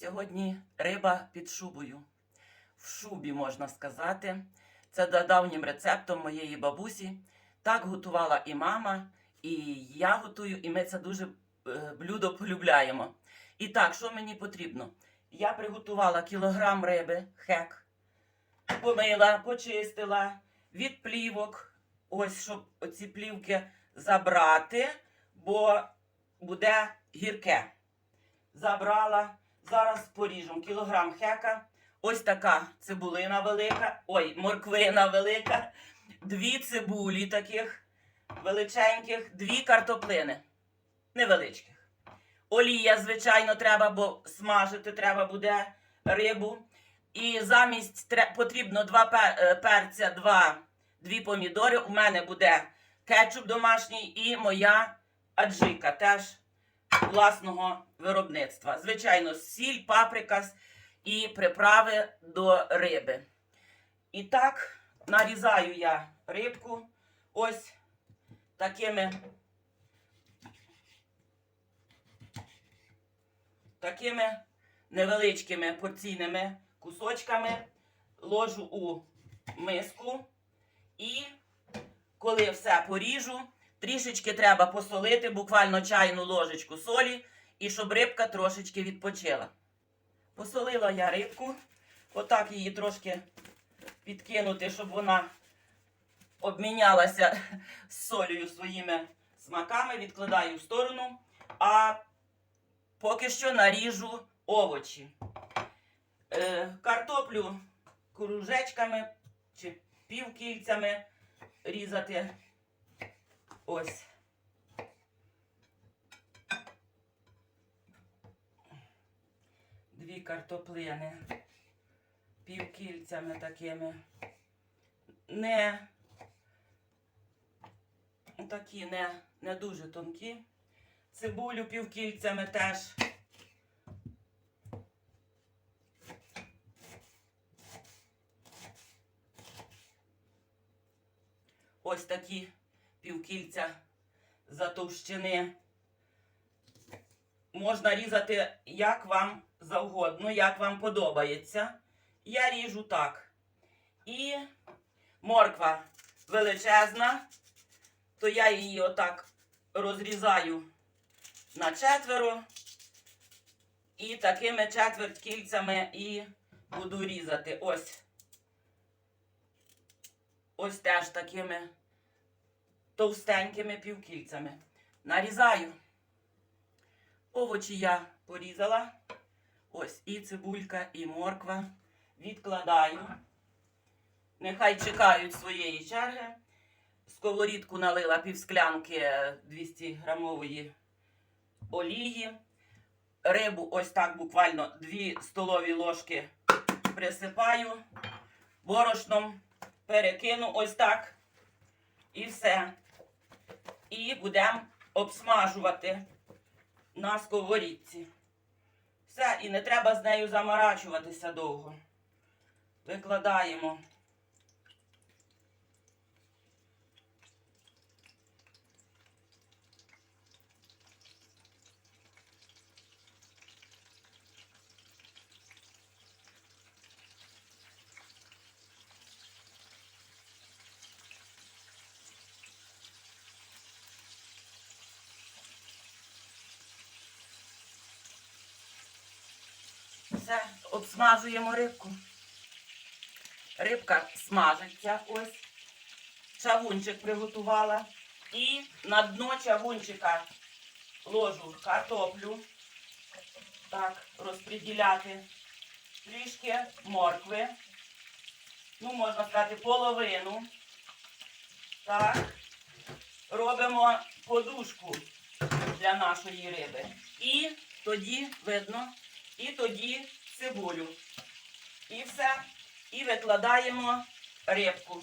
Сьогодні риба під шубою. В шубі, можна сказати. Це за давнім рецептом моєї бабусі. Так готувала і мама, і я готую, і ми це дуже е, блюдо полюбляємо. І так, що мені потрібно? Я приготувала кілограм риби, хек, помила, почистила від плівок. Ось, щоб оці плівки забрати, бо буде гірке. Забрала. Зараз поріжемо кілограм хека. Ось така цибулина велика. Ой, морквина велика. Дві цибулі таких величеньких, дві картоплини невеличких. Олія, звичайно, треба, бо смажити треба буде рибу. І замість потрібно два е, перця, два, дві помідори. У мене буде кетчуп домашній і моя аджика теж власного виробництва. Звичайно, сіль, паприка і приправи до риби. І так нарізаю я рибку ось такими такими невеличкими порційними кусочками ложу у миску і коли все поріжу, трішечки треба посолити, буквально чайну ложечку солі, і щоб рибка трошечки відпочила. Посолила я рибку, отак її трошки підкинути, щоб вона обмінялася з солею своїми смаками, відкладаю в сторону, а поки що наріжу овочі. Е, картоплю кружечками чи півкільцями різати. Ось. Дві картоплини півкільцями такими. Не такі не, не дуже тонкі. Цибулю півкільцями теж. Ось такі півкільця затовщини. Можна різати як вам завгодно, як вам подобається. Я ріжу так. І морква величезна, то я її отак розрізаю на четверо. І такими четверть кільцями і буду різати. Ось. Ось теж такими товстенькими півкільцями. Нарізаю. Овочі я порізала. Ось і цибулька, і морква. Відкладаю. Нехай чекають своєї черги. Сковорідку налила півсклянки 200 грамової олії. Рибу ось так буквально 2 столові ложки присипаю борошном, перекину ось так. І все. І будемо обсмажувати на сковорідці. Все, і не треба з нею заморачуватися довго. Викладаємо. Все, обсмажуємо рибку. Рибка смажиться ось. Чавунчик приготувала. І на дно чавунчика ложу картоплю. Так, розподіляти. Трішки моркви. Ну, можна сказати, половину. Так. Робимо подушку для нашої риби. І тоді видно, і тоді цибулю. І все. І викладаємо рибку.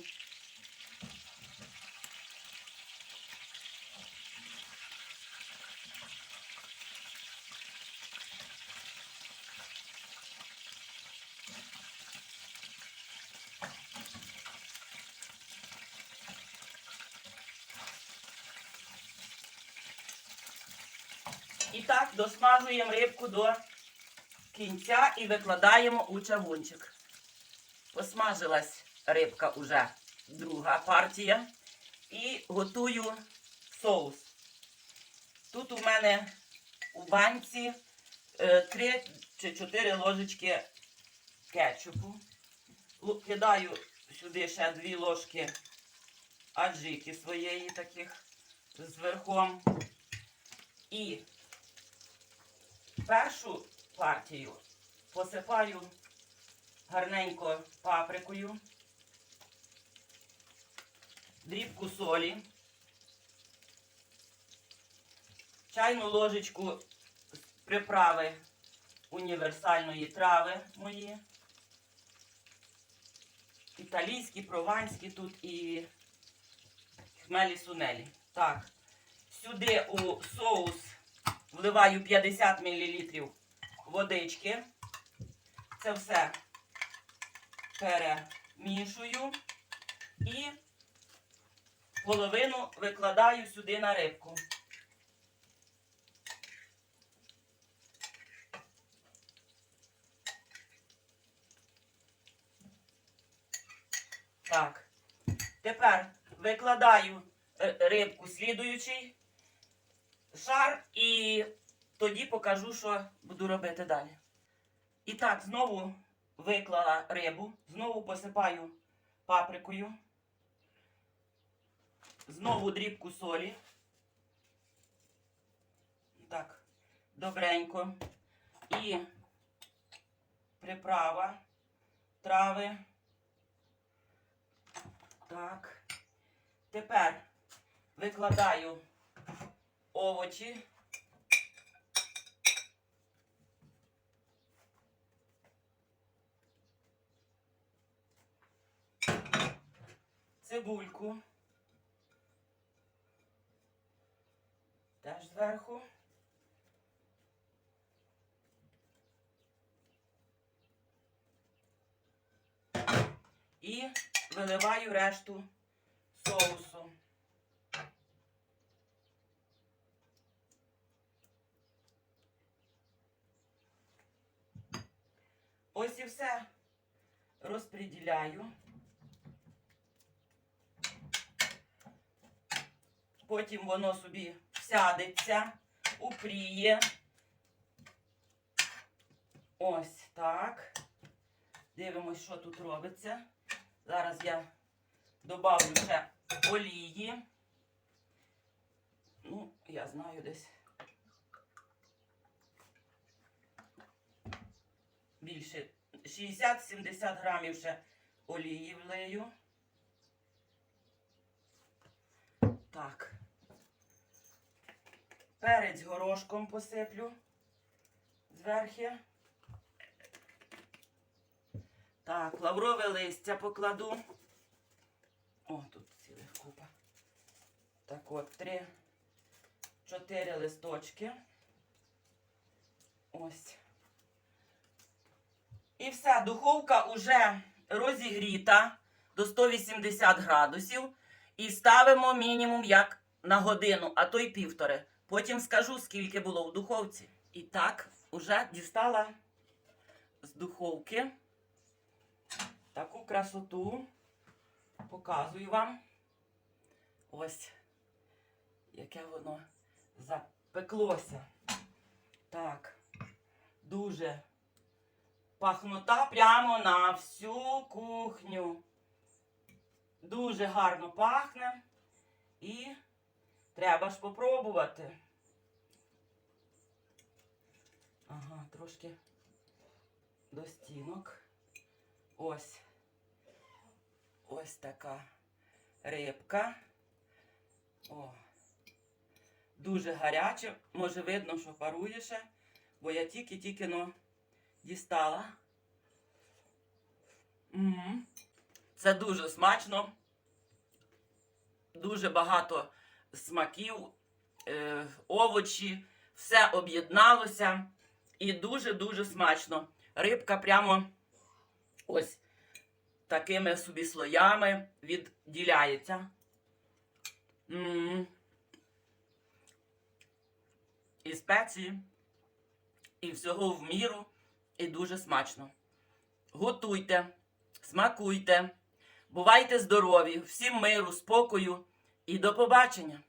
І так досмажуємо рибку до кінця і викладаємо у чавунчик. Посмажилась рибка уже друга партія. І готую соус. Тут у мене у банці 3 чи 4 ложечки кетчупу. Кидаю сюди ще 2 ложки аджики своєї таких з. І першу партію посипаю гарненько паприкою, дрібку солі, чайну ложечку приправи універсальної трави мої. Італійські, прованські тут і хмелі сунелі. Так, сюди у соус вливаю 50 мл водички. Це все перемішую і половину викладаю сюди на рибку. Так. Тепер викладаю е, рибку слідуючий шар і тоді покажу, що буду робити далі. І так, знову виклала рибу, знову посипаю паприкою, знову дрібку солі. Так, добренько. І приправа, трави. Так. Тепер викладаю овочі. Цибульку. Теж зверху. І виливаю решту соусу. Ось і все розподіляю. Потім воно собі всядеться, упріє. Ось так. Дивимось, що тут робиться. Зараз я добавлю ще олії. Ну, я знаю десь. Більше 60-70 грамів ще олії влию. Так. Перець горошком посиплю зверхи. Так, лаврове листя покладу. О, тут цілих купа. Так от, три, чотири листочки. Ось. І все, духовка уже розігріта до 180 градусів. І ставимо мінімум як на годину, а то й півтори. Потім скажу, скільки було в духовці. І так, уже дістала з духовки таку красоту. Показую вам. Ось, яке воно запеклося. Так, дуже пахнота прямо на всю кухню. Дуже гарно пахне. І треба ж попробувати. Ага, трошки до стінок. Ось. Ось така рибка. О. Дуже гаряче. Може видно, що парує ще, бо я тільки-тільки но дістала. Угу. Це дуже смачно. Дуже багато смаків, е, овочі, все об'єдналося. І дуже-дуже смачно. Рибка прямо ось такими собі слоями відділяється. М. І спеції, і всього в міру. і дуже смачно. Готуйте, смакуйте, бувайте здорові, всім миру, спокою і до побачення!